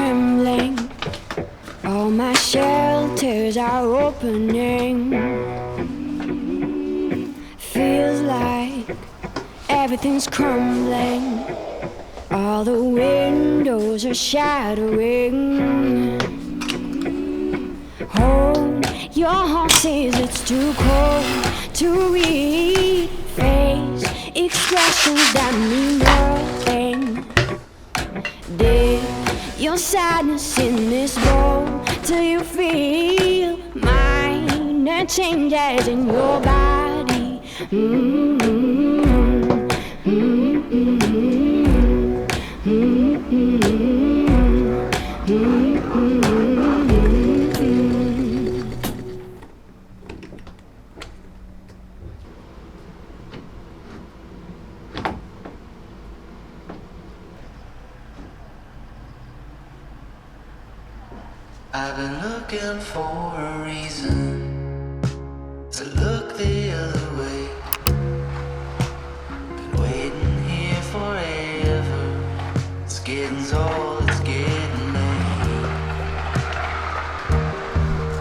Trembling. All my shelters are opening. Feels like everything's crumbling. All the windows are shattering. Hold your horses, it's too cold to read. Face expressions that mean your sadness in this bowl till you feel minor changes in your body. Mm-hmm. Mm-hmm. I've been looking for a reason to look the other way. Been waiting here forever. It's getting old, it's getting late.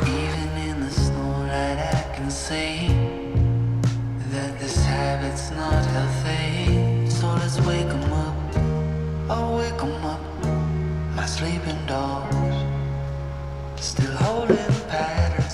Even in the snow light, I can see that this habit's not healthy. So let's wake 'em up. I'll wake 'em up, my sleeping dogs. Still holding patterns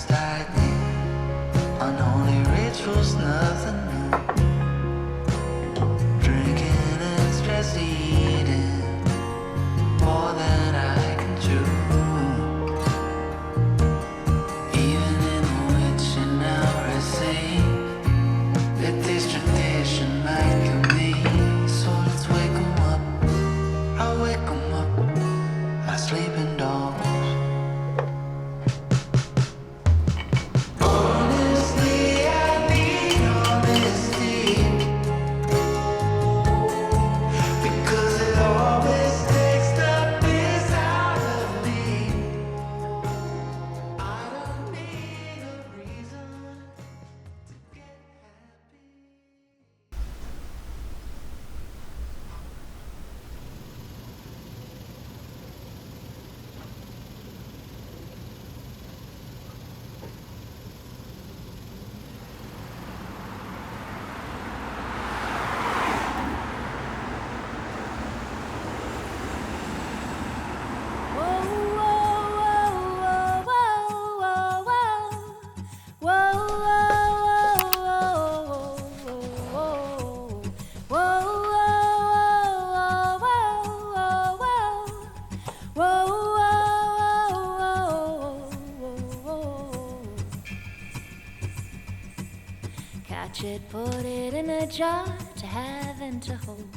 put it in a jar to have and to hold.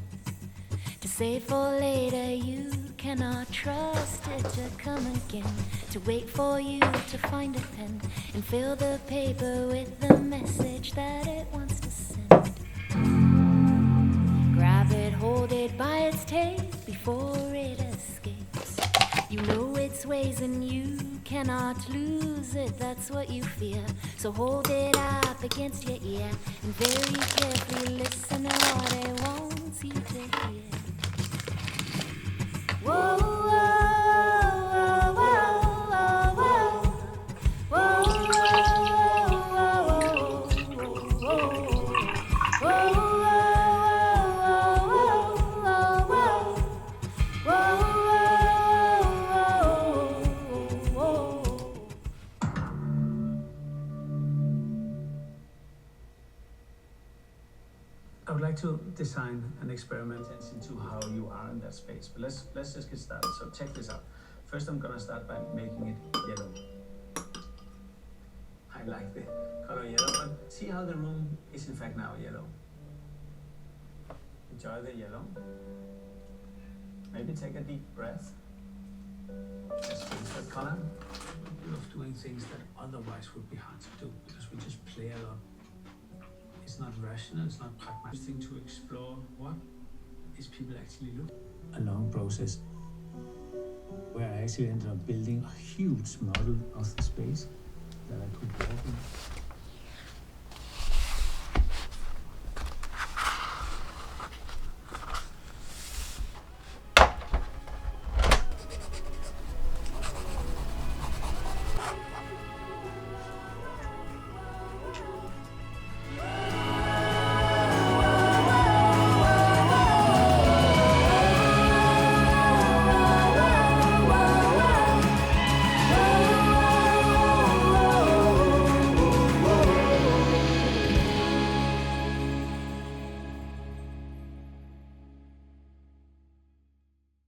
To save for later, you cannot trust it to come again. To wait for you to find a pen and fill the paper with the message that it wants to send. Grab it, hold it by its tail before it escapes. You know its ways and you cannot lose it, that's what you fear. So hold it up against your ear and very carefully listen to what it wants you to hear. Whoa, whoa, like to design an experiment into how you are in that space. But let's let's just get started. So check this out. First, I'm gonna start by making it yellow. I like the color yellow, but see how the room is in fact now yellow. Enjoy the yellow. Maybe take a deep breath. Just change that color. Love doing things that otherwise would be hard to do because we just play a lot it's not rational, it's not pragmatic thing to explore what is people actually look. A long process where I actually ended up building a huge model of the space that I could walk in.